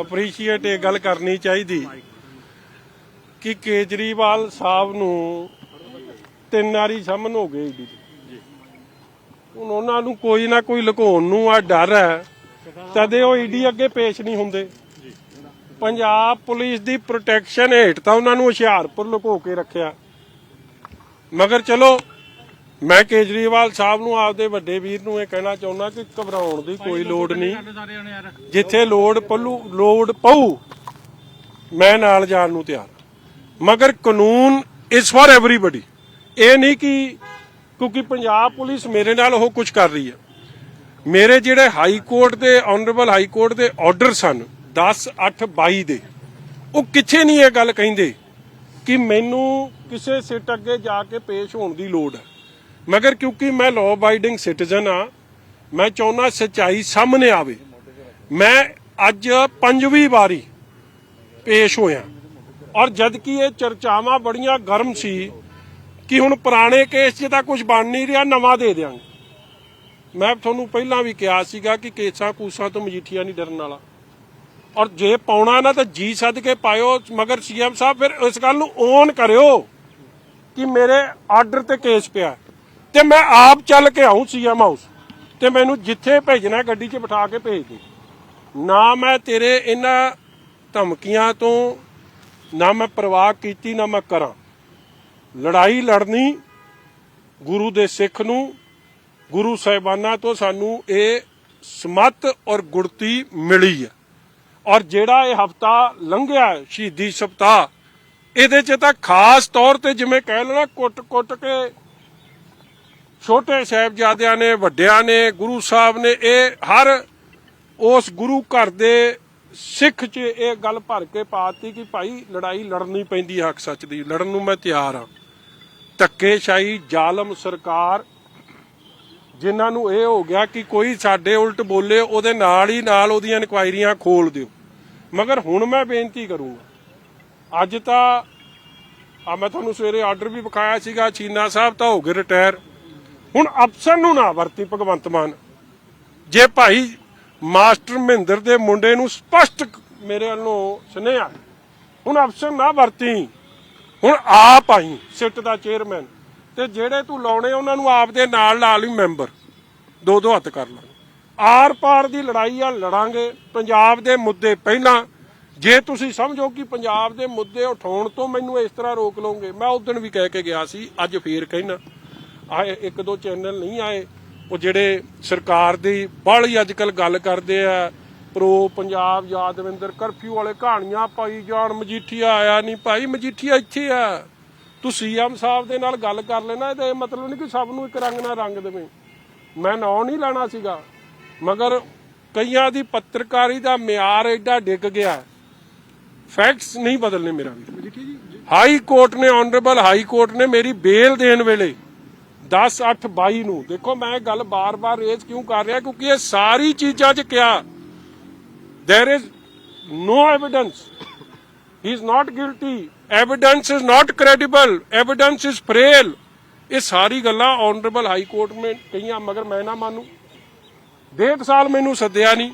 Appreciate ਇਹ ਗੱਲ ਕਰਨੀ ਚਾਹੀਦੀ ਕਿ ਕੇਜਰੀਵਾਲ ਸਾਹਿਬ ਨੂੰ ਤਿੰਨ ਵਾਰੀ ਸਮਨ ਹੋ ਗਏ ਜੀ ਹੁਣ ਉਹਨਾਂ ਨੂੰ ਕੋਈ ਨਾ ਕੋਈ ਲੁਕਾਉਣ ਨੂੰ ਆ ਡਰ ਹੈ। ਤਦੇ ਉਹ ਈਡੀ ਅੱਗੇ ਪੇਸ਼ ਨਹੀਂ ਹੁੰਦੇ। ਪੰਜਾਬ ਪੁਲਿਸ ਦੀ ਪ੍ਰੋਟੈਕਸ਼ਨ ਹੇਠ ਤਾਂ ਉਹਨਾਂ ਨੂੰ ਹੁਸ਼ਿਆਰਪੁਰ ਲੁਕੋ ਕੇ ਰੱਖਿਆ। ਮਗਰ ਚਲੋ ਮੈਂ ਕੇਜਰੀਵਾਲ ਸਾਹਿਬ ਨੂੰ ਆਪਦੇ ਵੱਡੇ ਵੀਰ ਨੂੰ ਇਹ ਕਹਿਣਾ ਚਾਹੁੰਦਾ ਕਿ ਘਬਰਾਉਣ ਦੀ ਕੋਈ ਲੋੜ ਨਹੀਂ। ਜਿੱਥੇ ਲੋੜ ਪੱਲੂ ਲੋੜ ਪਊ ਮੈਂ ਨਾਲ ਜਾਣ ਨੂੰ ਤਿਆਰ। ਮਗਰ ਕਾਨੂੰਨ ਇਸ ਫॉर ਐਵਰੀਬਾਡੀ ਇਹ ਨਹੀਂ ਕਿ ਕਿਉਂਕਿ ਪੰਜਾਬ ਪੁਲਿਸ ਮੇਰੇ ਨਾਲ ਉਹ ਕੁਝ ਕਰ ਰਹੀ ਹੈ। ਮੇਰੇ ਜਿਹੜੇ ਹਾਈ ਕੋਰਟ ਦੇ ਆਨਰੇਬਲ ਹਾਈ ਕੋਰਟ ਦੇ ਆਰਡਰ ਸਨ 10 8 22 ਦੇ ਉਹ ਕਿੱਥੇ ਨਹੀਂ ਇਹ ਗੱਲ ਕਹਿੰਦੇ ਕਿ ਮੈਨੂੰ ਕਿਸੇ ਸਿੱਟ ਅੱਗੇ ਜਾ ਕੇ ਪੇਸ਼ ਹੋਣ ਦੀ ਲੋੜ ਹੈ। ਮਗਰ ਕਿਉਂਕਿ ਮੈਂ ਲਾਅ ਅਬਾਈਡਿੰਗ ਸਿਟੀਜ਼ਨ ਆ ਮੈਂ ਚਾਹੁੰਦਾ ਸੱਚਾਈ ਸਾਹਮਣੇ ਆਵੇ। ਮੈਂ ਅੱਜ ਪੰਜਵੀਂ ਵਾਰੀ ਪੇਸ਼ ਹੋਇਆ। ਔਰ ਜਦ ਕਿ ਇਹ ਚਰਚਾਵਾਂ ਬੜੀਆਂ ਗਰਮ ਸੀ ਕਿ ਹੁਣ ਪੁਰਾਣੇ ਕੇਸ 'ਚ ਤਾਂ ਕੁਝ ਬਣ ਨਹੀਂ ਰਿਹਾ, ਨਵਾਂ ਦੇ ਦਿਆਂਗੇ। ਮੈਂ ਤੁਹਾਨੂੰ ਪਹਿਲਾਂ ਵੀ ਕਿਹਾ ਸੀਗਾ ਕਿ ਕੇਸਾਂ ਕੂਸਾਂ ਤੋਂ ਮਜੀਠੀਆ ਨਹੀਂ ਡਰਨ ਵਾਲਾ। ਔਰ ਜੇ ਪਾਉਣਾ ਨਾ ਤਾਂ ਜੀ ਸੱਦ ਕੇ ਪਾਇਓ, ਮਗਰ ਸੀਐਮ ਸਾਹਿਬ ਫਿਰ ਇਸ ਗੱਲ ਨੂੰ ਓਨ ਕਰਿਓ ਕਿ ਮੇਰੇ ਆਰਡਰ ਤੇ ਕੇਸ ਪਿਆ। ਤੇ ਮੈਂ ਆਪ ਚੱਲ ਕੇ ਆਉਂ ਸੀਐਮ ਹਾਊਸ ਤੇ ਮੈਨੂੰ ਜਿੱਥੇ ਭੇਜਣਾ ਗੱਡੀ 'ਚ ਬਿਠਾ ਕੇ ਭੇਜ ਦੇ। ਨਾ ਮੈਂ ਤੇਰੇ ਇਹਨਾਂ ਧਮਕੀਆਂ ਤੋਂ, ਨਾ ਮੈਂ ਪਰਵਾਹ ਕੀਤੀ, ਨਾ ਮੈਂ ਕਰਾਂ। ਲੜਾਈ ਲੜਨੀ ਗੁਰੂ ਦੇ ਸਿੱਖ ਨੂੰ, ਗੁਰੂ ਸਾਹਿਬਾਨਾਂ ਤੋਂ ਸਾਨੂੰ ਇਹ ਸਮਤ ਔਰ ਗੁੜਤੀ ਮਿਲੀ ਹੈ। ਔਰ ਜਿਹੜਾ ਇਹ ਹਫਤਾ ਲੰਘਿਆ ਸ਼ਹੀਦੀ ਸਪਤਾਹ, ਇਹਦੇ 'ਚ ਤਾਂ ਖਾਸ ਤੌਰ ਤੇ ਜਿਵੇਂ ਕਹਿ ਲੈਣਾ ਕੁੱਟ-ਕੁੱਟ ਕੇ ਛੋਟੇ ਸਾਹਿਬਜ਼ਾਦਿਆਂ ਨੇ, ਵੱਡਿਆਂ ਨੇ, ਗੁਰੂ ਸਾਹਿਬ ਨੇ ਇਹ ਹਰ ਉਸ ਗੁਰੂ ਘਰ ਦੇ ਸਿੱਖ 'ਚ ਇਹ ਗੱਲ ਭਰ ਕੇ ਪਾਤੀ ਕਿ ਭਾਈ ਲੜਾਈ ਲੜਨੀ ਪੈਂਦੀ ਹੱਕ ਸੱਚ ਦੀ, ਲੜਨ ਨੂੰ ਮੈਂ ਤਿਆਰ ਹਾਂ। ਧੱਕੇਸ਼ਾਹੀ ਜ਼ਾਲਮ ਸਰਕਾਰ, ਜਿਨ੍ਹਾਂ ਨੂੰ ਇਹ ਹੋ ਗਿਆ ਕਿ ਕੋਈ ਸਾਡੇ ਉਲਟ ਬੋਲੇ, ਉਹਦੇ ਨਾਲ ਹੀ ਨਾਲ ਉਹਦੀਆਂ ਇਨਕੁਆਇਰੀਆਂ ਖੋਲ ਦਿਓ। ਮਗਰ ਹੁਣ ਮੈਂ ਬੇਨਤੀ ਕਰੂੰਗਾ, ਅੱਜ ਤਾਂ, ਆ ਮੈਂ ਤੁਹਾਨੂੰ ਸਵੇਰੇ ਆਰਡਰ ਵੀ ਵਿਖਾਇਆ ਸੀਗਾ, ਚੀਨਾ ਸਾਹਿਬ ਤਾਂ ਹੋ ਗਏ ਰਿਟਾਇਰ। ਹੁਣ ਅਫਸਰ ਨੂੰ ਨਾ ਵਰਤੀ ਭਗਵੰਤ ਮਾਨ। ਜੇ ਭਾਈ ਮਾਸਟਰ ਮਹਿੰਦਰ ਦੇ ਮੁੰਡੇ ਨੂੰ ਸਪਸ਼ਟ ਮੇਰੇ ਵੱਲੋਂ ਸੁਨੇਹਾ ਹੁਣ ਅਫਸਰ ਨਾ ਵਰਤੀ। ਹੁਣ ਆਪ ਆਈ, ਸਿੱਟ ਦਾ ਚੇਅਰਮੈਨ ਤੇ ਜਿਹੜੇ ਤੂੰ ਲਾਉਣੇ, ਉਹਨਾਂ ਨੂੰ ਆਪ ਦੇ ਨਾਲ ਲਾ ਲਈ ਮੈਂਬਰ ਦੋ ਦੋ ਹੱਥ ਕਰ ਲਾ। ਆਰ ਪਾਰ ਦੀ ਲੜਾਈ ਆ, ਲੜਾਂਗੇ। ਪੰਜਾਬ ਦੇ ਮੁੱਦੇ ਪਹਿਲਾਂ। ਜੇ ਤੁਸੀਂ ਸਮਝੋ ਕਿ ਪੰਜਾਬ ਦੇ ਮੁੱਦੇ ਉਠਾਉਣ ਤੋਂ ਮੈਨੂੰ ਇਸ ਤਰ੍ਹਾਂ ਰੋਕ ਲਓਗੇ, ਮੈਂ ਉਸ ਦਿਨ ਵੀ ਕਹਿ ਕੇ ਗਿਆ ਸੀ, ਅੱਜ ਫੇਰ ਕਹਿਣਾ। ਆਏ ਇੱਕ ਦੋ ਚੈਨਲ ਨਹੀਂ ਆਏ। ਉਹ ਜਿਹੜੇ ਸਰਕਾਰ ਦੀ ਬਾਹਲੀ ਅੱਜ ਕੱਲ ਗੱਲ ਕਰਦੇ ਆ ਪ੍ਰੋ ਪੰਜਾਬ ਯਾਦਵਿੰਦਰ ਕਰਫਿਊ ਵਾਲੇ ਕਹਾਣੀਆਂ ਪਾਈ ਜਾਣ ਮਜੀਠੀਆ ਆਇਆ ਨਹੀਂ ਭਾਈ ਮਜੀਠੀਆ ਇੱਥੇ ਆ। ਤੂੰ ਸੀਐਮ ਸਾਹਿਬ ਦੇ ਨਾਲ ਗੱਲ ਕਰ ਲੈਣਾ ਇਹਦਾ ਇਹ ਮਤਲਬ ਨਹੀਂ ਕਿ ਸਭ ਨੂੰ ਇੱਕ ਰੰਗ ਨਾਲ ਰੰਗ ਦੇਵੇਂ। ਮੈਂ ਨਾਂ ਨਹੀਂ ਲੈਣਾ ਸੀਗਾ ਮਗਰ ਕਈਆਂ ਦੀ ਪੱਤਰਕਾਰੀ ਦਾ ਮਿਆਰ ਐਡਾ ਡਿੱਗ ਗਿਆ। ਫੈਕਟਸ ਨਹੀਂ ਬਦਲਨੇ ਮੇਰਾ ਵੀ ਹਾਈ ਕੋਰਟ ਨੇ ਆਨਰੇਬਲ ਹਾਈ ਕੋਰਟ ਨੇ ਮੇਰੀ ਬੇਲ ਦੇਣ ਵੇਲੇ 10 8 22 ਨੂੰ। ਦੇਖੋ ਮੈਂ ਇਹ ਗੱਲ ਬਾਰ-ਬਾਰ ਰੇਜ਼ ਕਿਉਂ ਕਰ ਰਿਹਾ? ਕਿਉਂਕਿ ਇਹ ਸਾਰੀ ਚੀਜ਼ਾਂ 'ਚ ਕਿਹਾ there is no evidence. He is not guilty. Evidence is not credible. Evidence is frail. ਇਹ ਸਾਰੀ ਗੱਲਾਂ ਆਨਰੇਬਲ ਹਾਈ ਕੋਰਟ ਨੇ ਕਹੀਆਂ, ਮਗਰ ਮੈਂ ਨਾ ਮੰਨੂ। ਡੇਢ ਸਾਲ ਮੈਨੂੰ ਸੱਦਿਆ ਨਹੀਂ।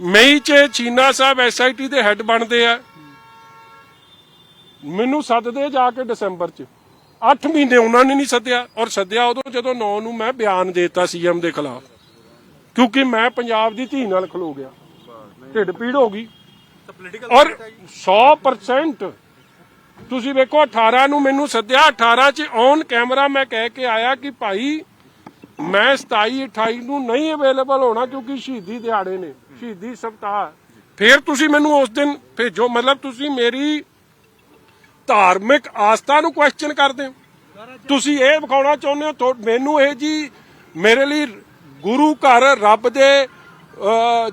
ਮਈ ਚ ਚੀਨਾ ਸਾਹਿਬ ਐਸਆਈਟੀ ਦੇ ਹੈੱਡ ਬਣਦੇ ਆ। ਮੈਨੂੰ ਸੱਦਦੇ ਜਾ ਕੇ ਦਸੰਬਰ ਚ। 8 ਮਹੀਨੇ ਉਹਨਾਂ ਨੇ ਨਹੀਂ ਸੱਦਿਆ ਔਰ ਸੱਦਿਆ ਉਦੋਂ ਜਦੋਂ 9 ਨੂੰ ਮੈਂ ਬਿਆਨ ਦੇਤਾ ਸੀਐਮ ਦੇ ਖਿਲਾਫ। ਕਿਉਂਕਿ ਮੈਂ ਪੰਜਾਬ ਦੀ ਧੀ ਨਾਲ ਖਲੋ ਗਿਆ। ਢਿੱਡ ਪੀੜ ਹੋ ਗਈ। ਔਰ 100% ਤੁਸੀਂ ਵੇਖੋ 18 ਨੂੰ ਮੈਨੂੰ ਸੱਦਿਆ 18 ਚ ਔਨ ਕੈਮਰਾ ਮੈਂ ਕਹਿ ਕੇ ਆਇਆ ਕਿ ਭਾਈ ਮੈਂ 27 28 ਨੂੰ ਨਹੀਂ ਅਵੇਲੇਬਲ ਹੋਣਾ ਕਿਉਂਕਿ ਸ਼ਹੀਦੀ ਦਿਹਾੜੇ ਨੇ, ਸ਼ਹੀਦੀ ਸਪਤਾਹ ਫਿਰ ਤੁਸੀਂ ਮੈਨੂੰ ਉਸ ਦਿਨ ਭੇਜੋ, ਮਤਲਬ ਤੁਸੀਂ ਮੇਰੀ ਧਾਰਮਿਕ ਆਸਥਾ ਨੂੰ ਕੁਐਸਚਨ ਕਰਦੇ ਹੋ। ਤੁਸੀਂ ਇਹ ਵਿਖਾਉਣਾ ਚਾਹੁੰਦੇ ਹੋ ਮੈਨੂੰ ਇਹ ਜੀ ਮੇਰੇ ਲਈ ਗੁਰੂ ਘਰ ਰੱਬ ਦੇ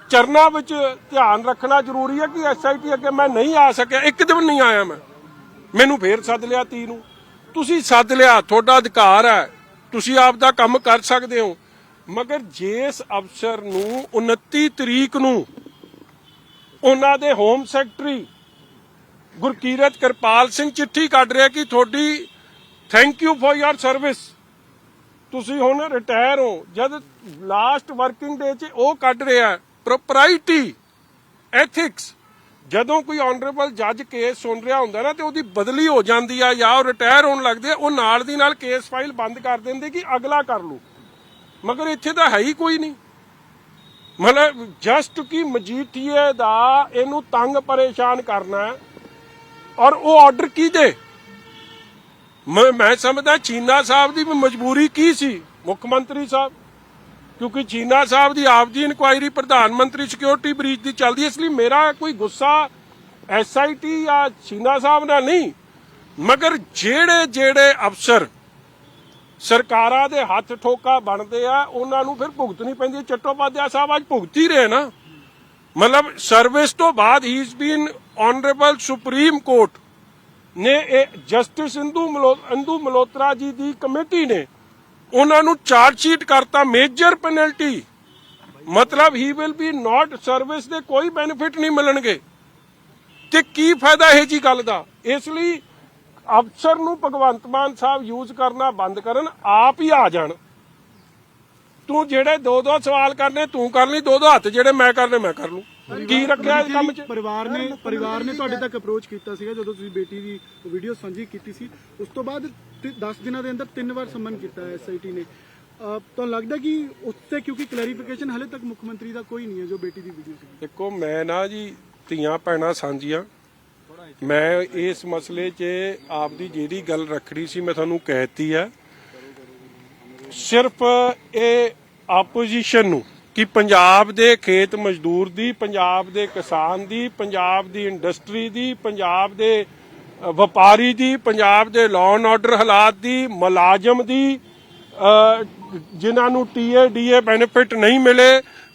ਚਰਨਾਂ ਵਿੱਚ ਧਿਆਨ ਰੱਖਣਾ ਜ਼ਰੂਰੀ ਹੈ ਕਿ ਐਸਆਈਟੀ ਅੱਗੇ ਮੈਂ ਨਹੀਂ ਆ ਸਕਿਆ ਇੱਕ ਦਿਨ ਨਹੀਂ ਆਇਆ ਮੈਂ। ਮੈਨੂੰ ਫੇਰ ਸੱਦ ਲਿਆ ਤੀ ਨੂੰ। ਤੁਸੀਂ ਸੱਦ ਲਿਆ ਤੁਹਾਡਾ ਅਧਿਕਾਰ ਹੈ। ਤੁਸੀਂ ਆਪ ਦਾ ਕੰਮ ਕਰ ਸਕਦੇ ਹੋ। ਮਗਰ ਜਿਸ ਅਫਸਰ ਨੂੰ 29 ਤਰੀਕ ਨੂੰ ਉਹਨਾਂ ਦੇ ਹੋਮ ਸੈਕਟਰੀ ਗੁਰਕੀਰਤ ਕਿਰਪਾਲ ਸਿੰਘ ਚਿੱਠੀ ਕੱਢ ਰਿਹਾ ਕਿ ਤੁਹਾਡੀ thank you for your service ਤੁਸੀਂ ਹੁਣ ਰਿਟਾਇਰ ਹੋ। ਜਦ ਲਾਸਟ ਵਰਕਿੰਗ ਡੇ 'ਚ ਉਹ ਕੱਢ ਰਿਹਾ ਪ੍ਰੋਪਰਾਈਟੀ ਐਥਿਕਸ ਜਦੋਂ ਕੋਈ ਆਨਰੇਬਲ ਜੱਜ ਕੇਸ ਸੁਣ ਰਿਹਾ ਹੁੰਦਾ ਨਾ ਤੇ ਉਹਦੀ ਬਦਲੀ ਹੋ ਜਾਂਦੀ ਆ ਜਾਂ ਉਹ ਰਿਟਾਇਰ ਹੋਣ ਲੱਗਦੇ ਆ, ਉਹ ਨਾਲ ਦੀ ਨਾਲ ਕੇਸ ਫਾਈਲ ਬੰਦ ਕਰ ਦਿੰਦੇ ਕਿ ਅਗਲਾ ਕਰ ਲੂ। ਮਗਰ ਇੱਥੇ ਤਾਂ ਹੈ ਹੀ ਕੋਈ ਨਹੀਂ। ਮਤਲਬ ਜਸਟ ਕਿ ਮਜੀਠੀਏ ਦਾ ਇਹਨੂੰ ਤੰਗ ਪਰੇਸ਼ਾਨ ਕਰਨਾ ਔਰ ਉਹ ਆਰਡਰ ਕੀ ਦੇ? ਮੈਂ ਮੈਂ ਸਮਝਦਾ ਚੀਨਾ ਸਾਹਿਬ ਦੀ ਮਜਬੂਰੀ ਕੀ ਸੀ, ਮੁੱਖ ਮੰਤਰੀ ਸਾਹਿਬ? ਕਿਉਂਕਿ ਚੀਨਾ ਸਾਹਿਬ ਦੀ ਆਪ ਦੀ ਇਨਕੁਆਇਰੀ ਪ੍ਰਧਾਨ ਮੰਤਰੀ ਸਿਕਿਉਰਿਟੀ ਬ੍ਰੀਚ ਦੀ ਚੱਲਦੀ ਇਸ ਲਈ ਮੇਰਾ ਕੋਈ ਗੁੱਸਾ ਐਸਆਈਟੀ ਜਾਂ ਚੀਨਾ ਸਾਹਿਬ ਨਾਲ ਨਹੀਂ। ਮਗਰ ਜਿਹੜੇ ਜਿਹੜੇ ਅਫਸਰ ਸਰਕਾਰਾਂ ਦੇ ਹੱਥ ਠੋਕਾ ਬਣਦੇ ਆ, ਉਹਨਾਂ ਨੂੰ ਫਿਰ ਭੁਗਤਣੀ ਪੈਂਦੀ ਹੈ। ਚੱਟੋਪਾਧਿਆ ਸਾਹਿਬ ਅੱਜ ਭੁਗਤ ਹੀ ਰਹੇ ਨਾ। ਮਤਲਬ ਸਰਵਿਸ ਤੋਂ ਬਾਅਦ he is been honourable supreme court ਨੇ ਇਹ ਜਸਟਿਸ ਇੰਦੂ ਮਲੋ ਇੰਦੂ ਮਲੋਤਰਾ ਜੀ ਦੀ ਕਮੇਟੀ ਨੇ ਉਹਨਾਂ ਨੂੰ ਚਾਰਜ ਸ਼ੀਟ ਕਰਤਾ ਮੇਜਰ ਪੈਨਲਟੀ ਮਤਲਬ he will be not service ਦੇ ਕੋਈ ਬੈਨੀਫਿਟ ਨਹੀਂ ਮਿਲਣਗੇ। ਤੇ ਕੀ ਫਾਇਦਾ ਇਹ ਜੀ ਗੱਲ ਦਾ? ਇਸ ਲਈ ਅਫਸਰ ਨੂੰ ਭਗਵੰਤ ਮਾਨ ਸਾਹਿਬ ਯੂਜ਼ ਕਰਨਾ ਬੰਦ ਕਰਨ, ਆਪ ਹੀ ਆ ਜਾਣ। ਤੂੰ ਜਿਹੜੇ ਦੋ ਦੋ ਸਵਾਲ ਕਰਨੇ ਤੂੰ ਕਰ ਲਈ ਦੋ ਦੋ ਹੱਥ ਜਿਹੜੇ ਮੈਂ ਕਰਨੇ ਮੈਂ ਕਰ ਲੂੰ। ਕੀ ਰੱਖਿਆ ਇਸ ਕੰਮ 'ਚ? ਪਰਿਵਾਰ ਨੇ ਪਰਿਵਾਰ ਨੇ ਤੁਹਾਡੇ ਤੱਕ ਅਪਰੋਚ ਕੀਤਾ ਸੀਗਾ ਜਦੋਂ ਤੁਸੀਂ ਬੇਟੀ ਦੀ ਵੀਡੀਓ ਸਾਂਝੀ ਕੀਤੀ ਸੀ। ਉਸ ਤੋਂ ਬਾਅਦ 10 ਦਿਨਾਂ ਦੇ ਅੰਦਰ ਤਿੰਨ ਵਾਰ ਸੰਮਨ ਕੀਤਾ ਐਸਆਈਟੀ ਨੇ। ਤੁਹਾਨੂੰ ਲੱਗਦਾ ਕਿ ਉੱਤੇ ਕਿਉਂਕਿ ਕਲੈਰੀਫਿਕੇਸ਼ਨ ਹਲੇ ਤੱਕ ਮੁੱਖ ਮੰਤਰੀ ਦਾ ਕੋਈ ਨਹੀਂ ਹੈ ਜੋ ਬੇਟੀ ਦੀ ਵੀਡੀਓ ਸੀ। ਦੇਖੋ ਮੈਂ ਨਾ ਜੀ ਧੀਆਂ ਭੈਣਾਂ ਸਾਂਝੀਆਂ। ਮੈਂ ਇਸ ਮਸਲੇ 'ਚ ਆਪਦੀ ਜਿਹੜੀ ਗੱਲ ਰੱਖਣੀ ਸੀ ਮੈਂ ਤੁਹਾਨੂੰ ਕਹਿਤੀ ਆ ਸਿਰਫ ਇਹ ਆਪੋਜੀਸ਼ਨ ਨੂੰ ਕਿ ਪੰਜਾਬ ਦੇ ਖੇਤ ਮਜ਼ਦੂਰ ਦੀ ਪੰਜਾਬ ਦੇ ਕਿਸਾਨ ਦੀ ਪੰਜਾਬ ਦੀ ਇੰਡਸਟਰੀ ਦੀ ਪੰਜਾਬ ਦੇ ਵਪਾਰੀ ਦੀ ਪੰਜਾਬ ਦੇ ਲਾਅ ਐਂਡ ਆਰਡਰ ਹਾਲਾਤ ਦੀ ਮੁਲਾਜ਼ਮ ਦੀ ਅ, ਜਿਨ੍ਹਾਂ ਨੂੰ ਟੀਏ ਡੀਏ ਬੈਨੀਫਿਟ ਨਹੀਂ ਮਿਲੇ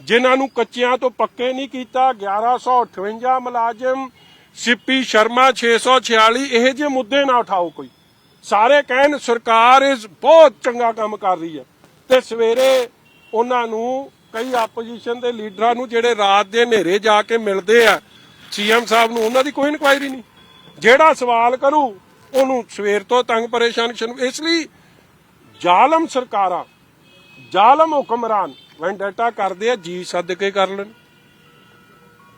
ਜਿਨ੍ਹਾਂ ਨੂੰ ਕੱਚਿਆਂ ਤੋਂ ਪੱਕੇ ਨਹੀਂ ਕੀਤਾ 1158 ਮੁਲਾਜ਼ਮ ਸਿੱਪੀ ਸ਼ਰਮਾ 646 ਇਹ ਜਿਹੇ ਮੁੱਦੇ ਨਾ ਉਠਾਓ ਕੋਈ। ਸਾਰੇ ਕਹਿਣ ਸਰਕਾਰ ਇਸ ਬਹੁਤ ਚੰਗਾ ਕੰਮ ਕਰ ਰਹੀ ਹੈ। ਤੇ ਸਵੇਰੇ ਉਹਨਾਂ ਨੂੰ ਕਈ ਆਪੋਜੀਸ਼ਨ ਦੇ ਲੀਡਰਾਂ ਨੂੰ ਜਿਹੜੇ ਰਾਤ ਦੇ ਹਨੇਰੇ ਜਾ ਕੇ ਮਿਲਦੇ ਆ ਸੀਐਮ ਸਾਹਿਬ ਨੂੰ ਉਹਨਾਂ ਦੀ ਕੋਈ ਇਨਕੁਆਇਰੀ ਨਹੀਂ। ਜਿਹੜਾ ਸਵਾਲ ਕਰੂ, ਉਹਨੂੰ ਸਵੇਰ ਤੋਂ ਤੰਗ ਪਰੇਸ਼ਾਨ ਇਸ ਲਈ ਜ਼ਾਲਮ ਸਰਕਾਰਾਂ, ਜ਼ਾਲਮ ਹੁਕਮਰਾਨ ਵੈਂਡੇਟਾ ਕਰਦੇ ਆ, ਜੀ ਸੱਦ ਕੇ ਕਰ ਲੈਣ।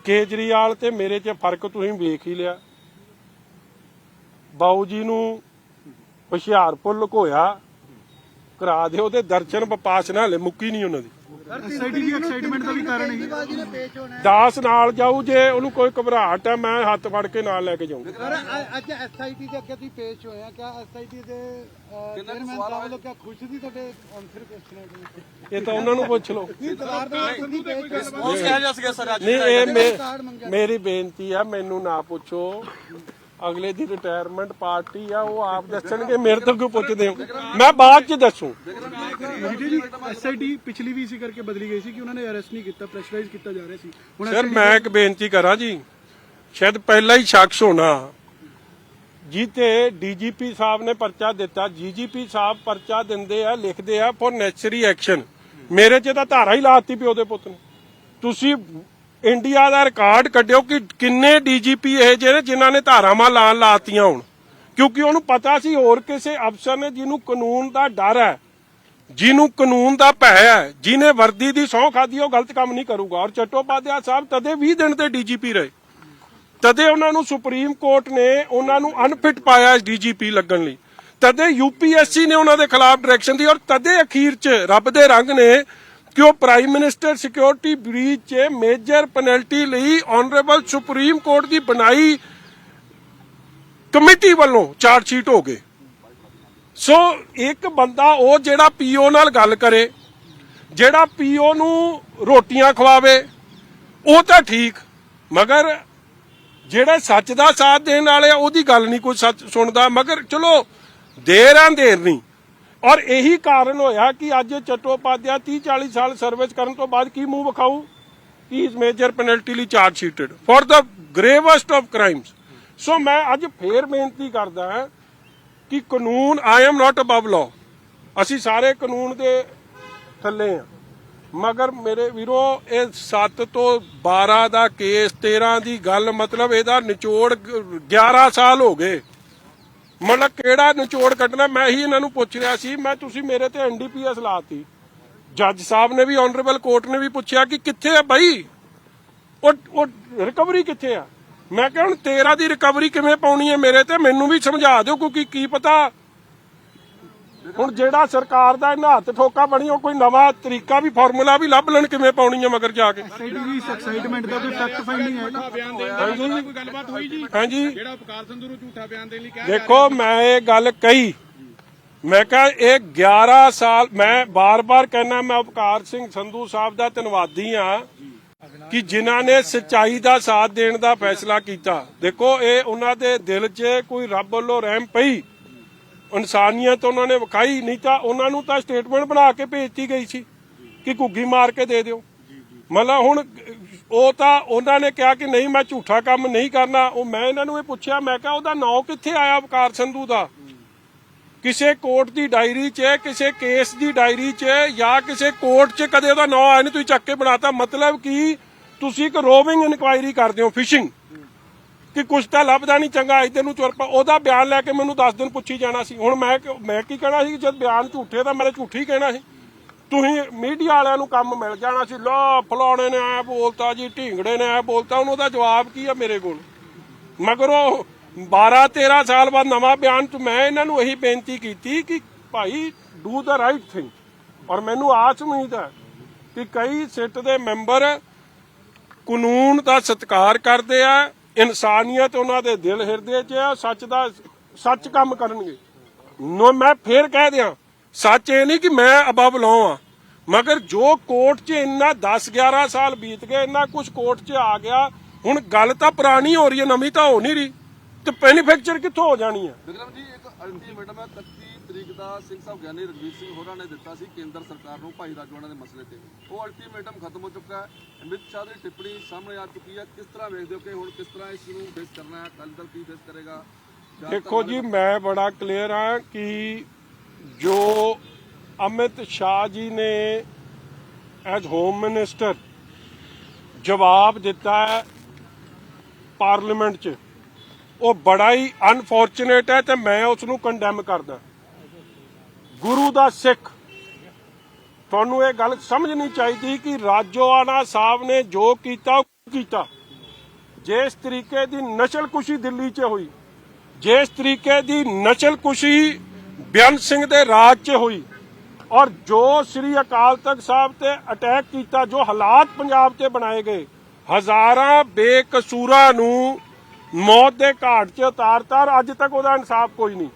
ਕੇਜਰੀਵਾਲ ਤੇ ਮੇਰੇ 'ਚ ਫ਼ਰਕ ਤੁਸੀਂ ਵੇਖ ਹੀ ਲਿਆ। ਬਾਊ ਜੀ ਨੂੰ ਹੁਸ਼ਿਆਰਪੁਰ ਲੁਕੋਇਆ ਕਰਾ ਦਿਓ ਤੇ ਦਰਸ਼ਨ ਵਿਪਾਸਨਾ ਹਲੇ ਮੁੱਕੀ ਨਹੀਂ ਉਹਨਾਂ ਦੀ। ਐਸਆਈਟੀ ਦੀ ਐਕਸਾਈਟਮੈਂਟ ਦਾ ਵੀ ਕਾਰਨ ਹੈ। ਦਾਸ ਨਾਲ ਜਾਊ ਜੇ ਉਹਨੂੰ ਕੋਈ ਘਬਰਾਹਟ ਹੈ ਮੈਂ ਹੱਥ ਫੜ ਕੇ ਨਾਲ ਲੈ ਕੇ ਜਾਊਂ ਸਰ ਅ- ਅੱਜ ਐਸਆਈਟੀ ਦੇ ਅੱਗੇ ਤੁਸੀਂ ਪੇਸ਼ ਹੋਏ ਆ ਕਿਆ ਐਸਆਈਟੀ ਦੇ ਚੇਅਰਮੈਨ ਸਾਹਿਬ ਵੱਲੋਂ ਕਿਆ ਖੁਸ਼ ਸੀ ਤੁਹਾਡੇ ਆਨਸਰ ਕੁਐਸਚਨਾਂ ਦੇ ਇਹ ਤਾਂ ਉਹਨਾਂ ਨੂੰ ਪੁੱਛ ਲਓ। ਨਹੀਂ ਦਰਬਾਰ ਦੇ ਆਨਸਰ ਦੀ ਪੇਸ਼ ਕਰਨ ਉਹ ਕਿਹਾ ਜਾ ਸਕਿਆ ਸਰ ਅੱਜ ਨਹੀਂ ਇਹ ਮੇ- ਕਾਰਡ ਮੰਗਿਆ ਮੇਰੀ ਬੇਨਤੀ ਆ ਮੈਨੂੰ ਨਾ ਪੁੱਛੋ। ਅਗਲੇ ਦੀ ਰਿਟਾਇਰਮੈਂਟ ਪਾਰਟੀ ਆ ਉਹ ਆਪ ਦੱਸਣਗੇ ਮੇਰੇ ਤੋਂ ਕਿਉਂ ਪੁੱਛਦੇ ਹੋ। ਮੈਂ ਬਾਅਦ ਚ ਦੱਸੂ। ਜੀ ਜੀ ਐਸਆਈਟੀ ਪਿਛਲੀ ਵੀ ਇਸੇ ਕਰਕੇ ਬਦਲੀ ਗਈ ਸੀ ਕਿ ਉਹਨਾਂ ਨੇ ਅਰੈਸਟ ਨਹੀਂ ਕੀਤਾ ਪ੍ਰੈਸ਼ਰਾਈਜ਼ ਕੀਤਾ ਜਾ ਰਿਹਾ ਸੀ। ਹੁਣ ਸਰ ਮੈਂ ਇੱਕ ਬੇਨਤੀ ਕਰਾਂ ਜੀ। ਸ਼ਾਇਦ ਪਹਿਲਾ ਹੀ ਸ਼ਖਸ ਹੋਣਾ। ਜਿੱਤੇ ਡੀਜੀਪੀ ਸਾਹਿਬ ਨੇ ਪਰਚਾ ਦਿੱਤਾ ਜੀਜੀਪੀ ਸਾਹਿਬ ਪਰਚਾ ਦਿੰਦੇ ਆ ਲਿਖਦੇ ਆ ਫॉर ਨੈਸੈਸਰੀ ਐਕਸ਼ਨ ਮੇਰੇ 'ਚ ਤਾਂ ਧਾਰਾ ਹੀ ਲਾਤੀ ਪਿਓ ਦੇ ਪੁੱਤ ਨੇ। ਤੁਸੀਂ ਇੰਡੀਆ ਦਾ ਰਿਕਾਰਡ ਕੱਢਿਓ ਕਿ ਕਿੰਨੇ ਡੀਜੀਪੀ ਇਹ ਜਿਹੜੇ ਜਿਨ੍ਹਾਂ ਨੇ ਧਾਰਾਵਾਂ ਲਾਣ ਲਾਤੀਆਂ ਹੁਣ। ਕਿਉਂਕਿ ਉਹਨੂੰ ਪਤਾ ਸੀ ਹੋਰ ਕਿਸੇ ਅਫਸਰ ਨੇ ਜਿਹਨੂੰ ਕਾਨੂੰਨ ਦਾ ਡਰ ਹੈ, ਜਿਹਨੂੰ ਕਾਨੂੰਨ ਦਾ ਭੈ ਹੈ, ਜਿਹਨੇ ਵਰਦੀ ਦੀ ਸਹੁੰ ਖਾਦੀ ਉਹ ਗਲਤ ਕੰਮ ਨਹੀਂ ਕਰੂਗਾ। ਔਰ ਚੱਟੋਪਾਧਿਆ ਸਾਹਿਬ ਤਦੇ 20 ਦਿਨ ਤੇ ਡੀਜੀਪੀ ਰਹੇ। ਤਦੇ ਉਹਨਾਂ ਨੂੰ ਸੁਪਰੀਮ ਕੋਰਟ ਨੇ ਉਹਨਾਂ ਨੂੰ ਅਨਫਿਟ ਪਾਇਆ ਡੀਜੀਪੀ ਲੱਗਣ ਲਈ। ਤਦੇ ਯੂਪੀਐਸਸੀ ਨੇ ਉਹਨਾਂ ਦੇ ਖਿਲਾਫ ਡਾਇਰੈਕਸ਼ਨ ਦੀ ਔਰ ਤਦੇ ਅਖੀਰ 'ਚ ਰੱਬ ਦੇ ਰੰਗ ਨੇ ਕਿ ਉਹ ਪ੍ਰਾਈਮ ਮਿਨਿਸਟਰ ਸਿਕਿਉਰਿਟੀ ਬ੍ਰੀਚ 'ਚ ਮੇਜਰ ਪੈਨਲਟੀ ਲਈ ਆਨਰੇਬਲ ਸੁਪਰੀਮ ਕੋਰਟ ਦੀ ਬਣਾਈ ਕਮੇਟੀ ਵੱਲੋਂ ਚਾਰਜ ਸ਼ੀਟ ਹੋ ਗਏ। ਸੋ ਇੱਕ ਬੰਦਾ ਉਹ ਜਿਹੜਾ ਪੀਓ ਨਾਲ ਗੱਲ ਕਰੇ, ਜਿਹੜਾ ਪੀਓ ਨੂੰ ਰੋਟੀਆਂ ਖਵਾਵੇ, ਉਹ ਤਾਂ ਠੀਕ, ਮਗਰ ਜਿਹੜੇ ਸੱਚ ਦਾ ਸਾਥ ਦੇਣ ਵਾਲੇ ਆ, ਉਹਦੀ ਗੱਲ ਨਹੀਂ ਕੋਈ ਸੱਚ ਸੁਣਦਾ, ਮਗਰ ਚਲੋ, ਦੇਰ ਆਂ ਦੇਰ ਨਹੀਂ। ਔਰ ਇਹੀ ਕਾਰਨ ਹੋਇਆ ਕਿ ਅੱਜ ਚਟੋਪਾਧਿਆ 30 40 ਸਾਲ ਸਰਵਿਸ ਕਰਨ ਤੋਂ ਬਾਅਦ ਕੀ ਮੂੰਹ ਵਿਖਾਊ? He is major penalty charge sheeted for the gravest of crimes so ਮੈਂ ਅੱਜ ਫੇਰ ਬੇਨਤੀ ਕਰਦਾ ਹਾਂ ਕਿ ਕਾਨੂੰਨ I am not above law ਅਸੀਂ ਸਾਰੇ ਕਾਨੂੰਨ ਦੇ ਥੱਲੇ ਆ ਮਗਰ ਮੇਰੇ ਵੀਰੋ, ਇਹ 7 ਤੋਂ 12 ਦਾ ਕੇਸ 13 ਦੀ ਗੱਲ, ਮਤਲਬ ਇਹਦਾ ਨਿਚੋੜ ਗ- 11 ਸਾਲ ਹੋ ਗਏ। ਮਤਲਬ ਕਿਹੜਾ ਨਿਚੋੜ ਕੱਢਣਾ, ਮੈਂ ਹੀ ਇਹਨਾਂ ਨੂੰ ਪੁੱਛ ਰਿਹਾ ਸੀ, ਮੈਂ ਤੁਸੀਂ ਮੇਰੇ ਤੇ ਐਨਡੀਪੀਐਸ ਲਾਤੀ। ਜੱਜ ਸਾਹਿਬ ਨੇ ਵੀ ਆਨਰੇਬਲ ਕੋਰਟ ਨੇ ਵੀ ਪੁੱਛਿਆ ਕਿ ਕਿੱਥੇ ਆ ਬਾਈ? ਉਹ ਉਹ ਰਿਕਵਰੀ ਕਿੱਥੇ ਆ? ਮੈਂ ਕਿਹਾ ਹੁਣ ਤੇਰਾ ਦੀ ਰਿਕਵਰੀ ਕਿਵੇਂ ਪਾਉਣੀ ਹੈ ਮੇਰੇ ਤੇ? ਮੈਨੂੰ ਵੀ ਸਮਝਾ ਦਿਓ, ਕਿਉਂਕਿ ਕੀ ਪਤਾ ਹੁਣ ਜਿਹੜਾ ਸਰਕਾਰ ਦਾ ਇਹਨਾਂ ਹੱਥ ਠੋਕਾ ਬਣੀ ਉਹ ਕੋਈ ਨਵਾਂ ਤਰੀਕਾ ਵੀ ਫਾਰਮੂਲਾ ਵੀ ਲੱਭ ਲੈਣ ਕਿਵੇਂ ਪਾਉਣੀ ਹੈ ਮਗਰ ਜਾ ਕੇ? ਐਸਆਈਟੀ ਦੀ ਐਕਸਾਈਟਮੈਂਟ ਦਾ ਕੋਈ ਫੈਕਟ ਫਾਈਂਡਿੰਗ ਹੈ ਜੀ? ਬਿਆਨ ਦੇਣ ਦਾ ਕੋਈ ਗੱਲਬਾਤ ਹੋਈ ਜੀ? ਹਾਂਜੀ। ਜਿਹੜਾ ਉਪਕਾਰ ਸੰਧੂ ਨੂੰ ਝੂਠਾ ਬਿਆਨ ਦੇਣ ਲਈ ਕਿਹਾ ਦੇਖੋ ਮੈਂ ਇਹ ਗੱਲ ਕਹੀ। ਮੈਂ ਕਿਹਾ ਇਹ 11 ਸਾਲ ਮੈਂ ਬਾਰ-ਬਾਰ ਕਹਿਣਾ ਮੈਂ ਉਪਕਾਰ ਸਿੰਘ ਸੰਧੂ ਸਾਹਿਬ ਦਾ ਧੰਨਵਾਦੀ ਆ ਕਿ ਜਿਨ੍ਹਾਂ ਨੇ ਸਚਾਈ ਦਾ ਸਾਥ ਦੇਣ ਦਾ ਫੈਸਲਾ ਕੀਤਾ। ਦੇਖੋ ਇਹ ਉਹਨਾਂ ਦੇ ਦਿਲ 'ਚ ਕੋਈ ਰੱਬ ਵੱਲੋਂ ਰਹਿਮ ਪਈ। ਇਨਸਾਨੀਅਤ ਉਹਨਾਂ ਨੇ ਵਿਖਾਈ ਨਹੀਂ ਤਾਂ ਉਹਨਾਂ ਨੂੰ ਤਾਂ ਸਟੇਟਮੈਂਟ ਬਣਾ ਕੇ ਭੇਜਤੀ ਗਈ ਸੀ ਕਿ ਘੁੱਗੀ ਮਾਰ ਕੇ ਦੇ ਦਿਓ। ਮਤਲਬ ਹੁਣ ਉਹ ਤਾਂ ਉਹਨਾਂ ਨੇ ਕਿਹਾ ਕਿ ਨਹੀਂ, ਮੈਂ ਝੂਠਾ ਕੰਮ ਨਹੀਂ ਕਰਨਾ। ਉਹ ਮੈਂ ਇਹਨਾਂ ਨੂੰ ਇਹ ਪੁੱਛਿਆ, ਮੈਂ ਕਿਹਾ ਉਹਦਾ ਨਾਂ ਕਿੱਥੇ ਆਇਆ ਵਕਾਰ ਸੰਧੂ ਦਾ? ਕਿਸੇ ਕੋਰਟ ਦੀ ਡਾਇਰੀ 'ਚ, ਕਿਸੇ ਕੇਸ ਦੀ ਡਾਇਰੀ 'ਚ ਜਾਂ ਕਿਸੇ ਕੋਰਟ 'ਚ ਕਦੇ ਉਹਦਾ ਨਾਂ ਆਇਆ ਨਹੀਂ ਤੁਸੀਂ ਚੱਕ ਕੇ ਬਣਾਤਾ। ਮਤਲਬ ਕਿ ਤੁਸੀਂ ਇੱਕ ਰੋਵਿੰਗ ਇਨਕੁਆਇਰੀ ਕਰਦੇ ਹੋ ਫਿਸ਼ਿੰਗ ਕਿ ਕੁਛ ਤਾਂ ਲੱਭਦਾ ਨਹੀਂ, ਚੰਗਾ ਇੱਧਰ ਨੂੰ ਚੁਰਪਾ ਉਹਦਾ ਬਿਆਨ ਲੈ ਕੇ ਮੈਨੂੰ 10 ਦਿਨ ਪੁੱਛੀ ਜਾਣਾ ਸੀ। ਹੁਣ ਮੈਂ ਮੈਂ ਕੀ ਕਹਿਣਾ ਸੀ ਜਦ ਬਿਆਨ ਝੂਠੇ ਤਾਂ ਮੈਂ ਝੂਠੀ ਕਹਿਣਾ ਸੀ। ਤੁਸੀਂ ਮੀਡੀਆ ਵਾਲਿਆਂ ਨੂੰ ਕੰਮ ਮਿਲ ਜਾਣਾ ਸੀ। ਲੋ, ਫਲਾਣੇ ਨੇ ਐ ਬੋਲਤਾ ਜੀ, ਢੀਂਗੜੇ ਨੇ ਐ ਬੋਲਤਾ। ਉਹਨੂੰ ਉਹਦਾ ਜਵਾਬ ਕੀ ਆ ਮੇਰੇ ਕੋਲ? ਮਗਰੋਂ 12 13 ਸਾਲ ਬਾਅਦ ਨਵਾਂ ਬਿਆਨ ਚ ਮੈਂ ਇਹਨਾਂ ਨੂੰ ਇਹੀ ਬੇਨਤੀ ਕੀਤੀ ਕਿ ਭਾਈ ਡੂ ਦਾ ਰਾਈਟ ਥਿੰਗ ਔਰ ਮੈਨੂੰ ਆਸ ਉਮੀਦ ਹੈ ਕਿ ਕਈ ਸਿੱਟ ਦੇ ਮੈਂਬਰ ਕਾਨੂੰਨ ਦਾ ਸਤਿਕਾਰ ਕਰਦੇ ਆ। ਇਨਸਾਨੀਅਤ ਉਹਨਾਂ ਦੇ ਦਿਲ ਹਿਰਦੇ 'ਚ ਆ, ਸੱਚ ਦਾ ਸੱਚ ਕੰਮ ਕਰਨਗੇ। ਨੋ, ਮੈਂ ਫੇਰ ਕਹਿ ਦਿਆਂ, ਸੱਚ ਇਹ ਨਹੀਂ ਕਿ ਮੈਂ ਅਬਵ ਲੋ ਆ, ਮਗਰ ਜੋ ਕੋਰਟ 'ਚ ਇੰਨਾ 10 11 ਸਾਲ ਬੀਤ ਗਏ, ਇੰਨਾ ਕੁਝ ਕੋਰਟ 'ਚ ਆ ਗਿਆ, ਹੁਣ ਗੱਲ ਤਾਂ ਪੁਰਾਣੀ ਹੋ ਰਹੀ ਹੈ, ਨਵੀਂ ਤਾਂ ਹੋ ਨਹੀਂ ਰਹੀ, ਤੇ ਮੈਨੂਫੈਕਚਰ ਕਿੱਥੋਂ ਹੋ ਜਾਣੀ ਹੈ? ਵਿਕਰਮ ਜੀ, ਇੱਕ ਅਲਟੀਮੇਟਮ ਹੈ ਤਰੀਕ ਦਾ ਸਿੰਘ ਸਾਹਿਬ ਗਿਆਨੀ ਰਗਵੀਰ ਸਿੰਘ ਹੋਰਾਂ ਨੇ ਦਿੱਤਾ ਸੀ ਕੇਂਦਰ ਸਰਕਾਰ ਨੂੰ ਭਾਈ ਰਾਜਵਾਨਾ ਦੇ ਮਸਲੇ ਤੇ। ਉਹ ਅਲਟੀਮੇਟਮ ਖਤਮ ਹੋ ਚੁੱਕਾ ਹੈ। ਅਮਿਤ ਸ਼ਾਹ ਦੀ ਟਿੱਪਣੀ ਸਾਹਮਣੇ ਆ ਚੁੱਕੀ ਹੈ। ਕਿਸ ਤਰ੍ਹਾਂ ਵੇਖਦੇ ਹੋ ਕਿ ਹੁਣ ਕਿਸ ਤਰ੍ਹਾਂ ਇਸ ਨੂੰ ਫੇਸ ਕਰਨਾ ਹੈ? ਅਕਾਲੀ ਦਲ ਕੀ ਫੇਸ ਕਰੇਗਾ? ਦੇਖੋ ਜੀ, ਮੈਂ ਬੜਾ ਕਲੀਅਰ ਹਾਂ ਕਿ ਜੋ ਅਮਿਤ ਸ਼ਾਹ ਜੀ ਨੇ ਐਜ਼ ਹੋਮ ਮਿਨਿਸਟਰ ਜਵਾਬ ਦਿੱਤਾ ਹੈ ਪਾਰਲੀਮੈਂਟ 'ਚ, ਉਹ ਬੜਾ ਹੀ ਅਨਫੋਰਚੂਨੇਟ ਹੈ ਤੇ ਮੈਂ ਉਸ ਨੂੰ ਕੰਡੈਮ ਕਰਦਾ। ਗੁਰੂ ਦਾ ਸਿੱਖ। ਤੁਹਾਨੂੰ ਇਹ ਗੱਲ ਸਮਝ ਸਮਝਣੀ ਚਾਹੀਦੀ ਕਿ ਰਾਜੋਆਣਾ ਸਾਹਿਬ ਨੇ ਜੋ ਕੀਤਾ ਕੀਤਾ। ਜਿਸ ਤਰੀਕੇ ਦੀ ਨਸਲਕੁਸ਼ੀ ਦਿੱਲੀ 'ਚ ਹੋਈ, ਜਿਸ ਤਰੀਕੇ ਦੀ ਨਸਲਕੁਸ਼ੀ ਬਿਆਨ ਸਿੰਘ ਦੇ ਰਾਜ 'ਚ ਹੋਈ, ਔਰ ਜੋ ਸ੍ਰੀ ਅਕਾਲ ਤਖਤ ਸਾਹਿਬ ਤੇ ਅਟੈਕ ਕੀਤਾ, ਜੋ ਹਾਲਾਤ ਪੰਜਾਬ ਚ ਬਣਾਏ ਗਏ, ਹਜ਼ਾਰਾਂ ਬੇਕਸੂਰਾਂ ਨੂੰ ਮੌਤ ਦੇ ਘਾਟ 'ਚ ਉਤਾਰਤਾ, ਔਰ ਅੱਜ ਤੱਕ ਉਹਦਾ ਇਨਸਾਫ ਕੋਈ ਨਹੀਂ।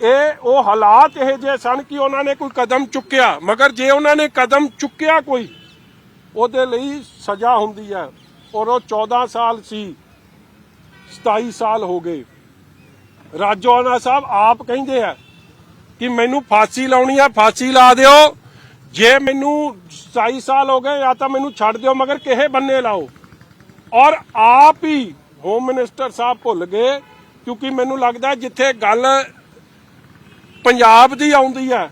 ਇਹ ਉਹ ਹਾਲਾਤ ਇਹ ਜੇ ਸਨ ਕਿ ਉਹਨਾਂ ਨੇ ਕੋਈ ਕਦਮ ਚੁੱਕਿਆ, ਮਗਰ ਜੇ ਉਹਨਾਂ ਨੇ ਕਦਮ ਚੁੱਕਿਆ ਕੋਈ, ਉਹਦੇ ਲਈ ਸਜ਼ਾ ਹੁੰਦੀ ਹੈ। ਔਰ ਉਹ 14 ਸਾਲ ਸੀ 27 ਸਾਲ ਹੋ ਗਏ। ਰਾਜੋਆਣਾ ਸਾਹਿਬ ਆਪ ਕਹਿੰਦੇ ਆ ਕਿ ਮੈਨੂੰ ਫਾਂਸੀ ਲਾਉਣੀ ਆ, ਫਾਂਸੀ ਲਾ ਦਿਓ। ਜੇ ਮੈਨੂੰ 27 ਸਾਲ ਹੋ ਗਏ ਜਾਂ ਤਾਂ ਮੈਨੂੰ ਛੱਡ ਦਿਓ, ਮਗਰ ਕਿਹੇ ਬੰਨੇ ਲਾਓ। ਔਰ ਆਪ ਹੀ ਹੋਮ ਮਿਨਿਸਟਰ ਸਾਹਿਬ ਭੁੱਲ ਗਏ, ਕਿਉਂਕਿ ਮੈਨੂੰ ਲੱਗਦਾ ਜਿੱਥੇ ਗੱਲ ਪੰਜਾਬ ਦੀ ਆਉਂਦੀ ਹੈ,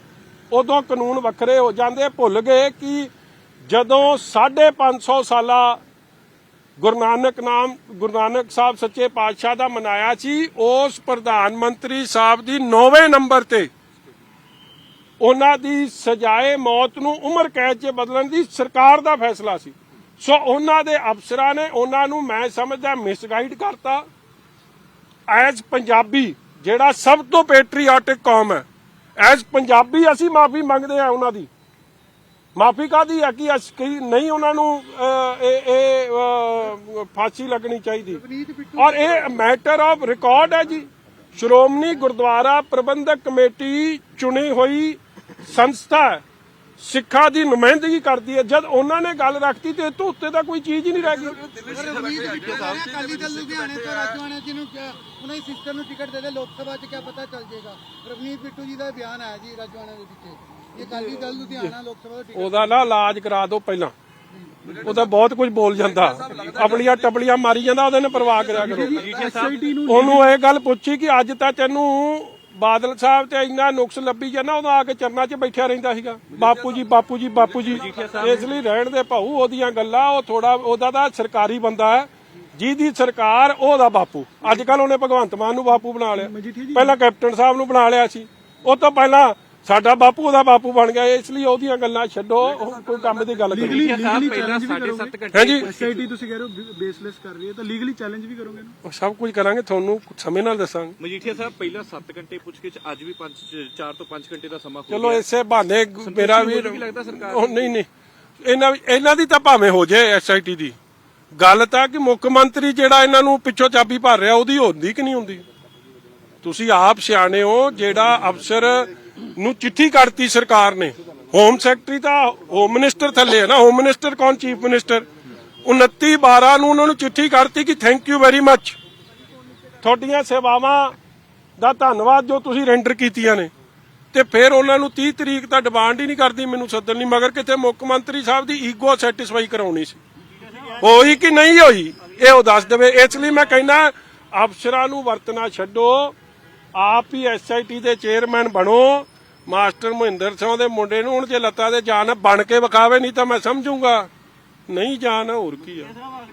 ਉਦੋਂ ਕਾਨੂੰਨ ਵੱਖਰੇ ਹੋ ਜਾਂਦੇ, ਭੁੱਲ ਗਏ ਕਿ ਜਦੋਂ 550 ਸਾਲਾ ਗੁਰੂ ਨਾਨਕ ਨਾਮ, ਗੁਰੂ ਨਾਨਕ ਸਾਹਿਬ ਸੱਚੇ ਪਾਤਸ਼ਾਹ ਦਾ ਮਨਾਇਆ ਸੀ, ਉਸ ਪ੍ਰਧਾਨ ਮੰਤਰੀ ਸਾਹਿਬ ਦੀ 9ਵੇਂ ਨੰਬਰ ਤੇ ਉਹਨਾਂ ਦੀ ਸਜ਼ਾਏ ਮੌਤ ਨੂੰ ਉਮਰ ਕੈਦ 'ਚ ਬਦਲਣ ਦੀ ਸਰਕਾਰ ਦਾ ਫੈਸਲਾ ਸੀ। ਸੋ ਉਹਨਾਂ ਦੇ ਅਫਸਰਾਂ ਨੇ ਉਹਨਾਂ ਨੂੰ, ਮੈਂ ਸਮਝਦਾ, ਮਿਸਗਾਈਡ ਕਰਤਾ। ਐਜ਼ ਪੰਜਾਬੀ ਜਿਹੜਾ ਸਭ ਤੋਂ ਪੈਟਰੀਆਟਿਕ ਕੌਮ ਹੈ। ਐਜ਼ ਪੰਜਾਬੀ ਅਸੀਂ ਮਾਫੀ ਮੰਗਦੇ ਆ ਉਹਨਾਂ ਦੀ। ਮਾਫੀ ਕਾਦੀ ਹੈ ਕਿ ਅਸ ਕਿ ਨਹੀਂ ਉਹਨਾਂ ਨੂੰ ਇਹ ਇਹ ਫਾਂਸੀ ਲੱਗਣੀ ਚਾਹੀਦੀ। ਔਰ ਇਹ ਮੈਟਰ ਆਫ ਰਿਕਾਰਡ ਹੈ ਜੀ। ਸ਼੍ਰੋਮਣੀ ਗੁਰਦੁਆਰਾ ਪ੍ਰਬੰਧਕ ਕਮੇਟੀ ਚੁਣੀ ਹੋਈ ਸੰਸਥਾ ਸਿੱਖਾਂ ਦੀ ਨੁਮਾਇੰਦਗੀ ਕਰਦੀ ਹੈ। ਜਦ ਉਹਨਾਂ ਨੇ ਗੱਲ ਰੱਖਤੀ ਤੇ ਤੋਂ ਉੱਤੇ ਤਾਂ ਕੋਈ ਚੀਜ਼ ਹੀ ਨਹੀਂ ਰਹਿ ਗਈ। ਰਵਨੀਤ ਬਿੱਟੂ ਨੇ ਅਕਾਲੀ ਦਲ ਲੁਧਿਆਣੇ ਤੋਂ ਰਾਜਵਾਨਾ ਜੀ ਨੂੰ ਕਿਹਾ ਉਹਨਾਂ ਦੀ ਸਿਸਟਰ ਨੂੰ ਟਿਕਟ ਦੇ ਦੇ ਲੋਕ ਸਭਾ 'ਚ ਕਿਆ ਪਤਾ ਚੱਲ ਜਾਏਗਾ। ਰਵਨੀਤ ਬਿੱਟੂ ਜੀ ਦਾ ਬਿਆਨ ਆਇਆ ਜੀ ਰਾਜਵਾਨਾ ਦੇ ਵਿੱਚ ਇਹ ਅਕਾਲੀ ਦਲ ਲੁਧਿਆਣਾ ਲੋਕ ਸਭਾ ਦਾ ਟਿਕਟ ਉਹਦਾ ਨਾ ਇਲਾਜ ਕਰਾ ਦਿਓ ਪਹਿਲਾਂ। ਉਹਦਾ ਬਹੁਤ ਕੁਝ ਬੋਲ ਜਾਂਦਾ। ਆਪਣੀਆਂ ਟਪਲੀਆਂ ਮਾਰੀ ਜਾਂਦਾ ਉਹਦੇ ਨੇ ਪਰਵਾਹ ਕਰਿਆ ਕਰੋ। ਉਹਨੂੰ ਇਹ ਗੱਲ ਪੁੱਛੀ ਕਿ ਅੱਜ ਤਾਂ ਤੈਨੂੰ ਬਾਦਲ ਸਾਹਿਬ ਤੇ ਇੰਨਾ ਨੁਕਸ ਲੱਭੀ ਜਾਂਦਾ ਉਦੋਂ ਆ ਕੇ ਚਰਨਾਂ 'ਚ ਬੈਠਿਆ ਰਹਿੰਦਾ ਸੀਗਾ। ਬਾਪੂ ਜੀ ਬਾਪੂ ਜੀ ਬਾਪੂ ਜੀ। ਇਸ ਲਈ ਰਹਿਣ ਦੇ ਭਾਊ ਉਹਦੀਆਂ ਗੱਲਾਂ ਉਹ ਥੋੜਾ ਉਹਦਾ ਤਾਂ ਸਰਕਾਰੀ ਬੰਦਾ ਹੈ। ਜਿਹਦੀ ਸਰਕਾਰ ਉਹਦਾ ਬਾਪੂ। ਅੱਜ ਕੱਲ ਉਹਨੇ ਭਗਵੰਤ ਮਾਨ ਨੂੰ ਬਾਪੂ ਬਣਾ ਲਿਆ। ਪਹਿਲਾਂ ਕੈਪਟਨ ਸਾਹਿਬ ਨੂੰ ਬਣਾ ਲਿਆ ਸੀ। ਉਹ ਤੋਂ ਪਹਿਲਾਂ ਸਾਡਾ ਬਾਪੂ ਉਹਦਾ ਬਾਪੂ ਬਣ ਗਿਆ ਇਸ ਲਈ ਉਹਦੀਆਂ ਗੱਲਾਂ ਛੱਡੋ ਉਹ ਕੋਈ ਕੰਮ ਦੀ ਗੱਲ ਕਰੋ। ਲੀਗਲੀ ਲੀਗਲੀ ਚੈਲੰਜ ਵੀ ਕਰੋਗੇ? ਹਾਂਜੀ। ਐਸਆਈਟੀ ਤੁਸੀਂ ਕਹਿ ਰਹੇ ਹੋ ਬੇਸਲੈਸ ਕਰ ਰਹੀ ਹੈ ਤਾਂ ਲੀਗਲੀ ਚੈਲੰਜ ਵੀ ਕਰੋਗੇ ਇਹਨੂੰ ਉਹ ਸਭ ਕੁਝ ਕਰਾਂਗੇ ਤੁਹਾਨੂੰ ਸਮੇਂ ਨਾਲ ਦੱਸਾਂਗੇ। ਮਜੀਠੀਆ ਸਾਹਿਬ ਪਹਿਲਾਂ 7 ਘੰਟੇ ਪੁੱਛ ਕੇ ਅੱਜ ਵੀ 5 4 ਤੋਂ 5 ਘੰਟੇ ਦਾ ਸਮਾਂ ਹੋ ਚਲੋ। ਇਸੇ ਬਹਾਨੇ ਮੇਰਾ ਵੀ ਹੋਜੂਗੀ ਲੱਗਦਾ ਸਰਕਾਰ ਉਹ ਨਹੀਂ ਨਹੀਂ। ਇਹਨਾਂ ਇਹਨਾਂ ਦੀ ਤਾਂ ਭਾਵੇਂ ਹੋ ਜਾਏ ਐਸਆਈਟੀ ਦੀ। ਗੱਲ ਤਾਂ ਕਿ ਮੁੱਖ ਮੰਤਰੀ ਜਿਹੜਾ ਇਹਨਾਂ ਨੂੰ ਪਿੱਛੋਂ ਚਾਬੀ ਭਰ ਰਿਹਾ ਉਹਦੀ ਹੁੰਦੀ ਕਿ ਨਹੀਂ ਹੁੰਦੀ? ਤੁਸੀਂ ਆਪ ਸਿਆਣੇ ਹੋ ਜਿਹੜਾ ਅਫਸਰ ਨੂੰ ਚਿੱਠੀ ਕੱਢਤੀ ਸਰਕਾਰ ਨੇ। ਹੋਮ ਸੈਕਟਰੀ ਤਾਂ ਹੋਮ ਮਿਨਿਸਟਰ ਥੱਲੇ ਹੈ ਨਾ। ਹੋਮ ਮਿਨਿਸਟਰ ਕੌਣ? ਚੀਫ ਮਿਨਿਸਟਰ 29 12 ਨੂੰ ਉਹਨਾਂ ਨੂੰ ਚਿੱਠੀ ਕੱਢਤੀ ਕਿ ਥੈਂਕ ਯੂ ਵੈਰੀ ਮੱਚ ਤੁਹਾਡੀਆਂ ਸੇਵਾਵਾਂ ਦਾ ਧੰਨਵਾਦ ਜੋ ਤੁਸੀਂ ਰੈਂਡਰ ਕੀਤੀਆਂ ਨੇ। ਤੇ ਫਿਰ ਉਹਨਾਂ ਨੂੰ 30 ਤਰੀਕ ਦਾ ਡਿਮਾਂਡ ਹੀ ਨਹੀਂ ਕਰਦੀ, ਮੈਨੂੰ ਸੱਦਣ ਲਈ। ਮਗਰ ਕਿਤੇ ਮੁੱਖ ਮੰਤਰੀ ਸਾਹਿਬ ਦੀ ਈਗੋ ਸੈਟੀਸਫਾਈ ਕਰਾਉਣੀ ਸੀ। ਹੋਈ ਕਿ ਨਹੀਂ ਹੋਈ, ਇਹ ਉਹ ਦੱਸ ਦੇਵੇ। ਇਸ ਲਈ ਮੈਂ ਕਹਿੰਦਾ, ਅਫਸਰਾਂ ਨੂੰ ਵਰਤਣਾ ਛੱਡੋ। ਆਪ ਹੀ ਐਸਆਈਟੀ ਦੇ ਚੇਅਰਮੈਨ ਬਣੋ, ਮਾਸਟਰ ਮਹਿੰਦਰ ਸਿੰਘ ਦੇ ਮੁੰਡੇ ਨੂੰ ਹੁਣ ਜੇ ਲੱਤਾਂ ਦੇ ਜਾਨ ਬਣ ਕੇ ਵਿਖਾਵੇ, ਨਹੀਂ ਤਾਂ ਮੈਂ ਸਮਝੂਗਾ। ਨਹੀਂ ਜਾਨ, ਹੋਰ ਕੀ ਆ।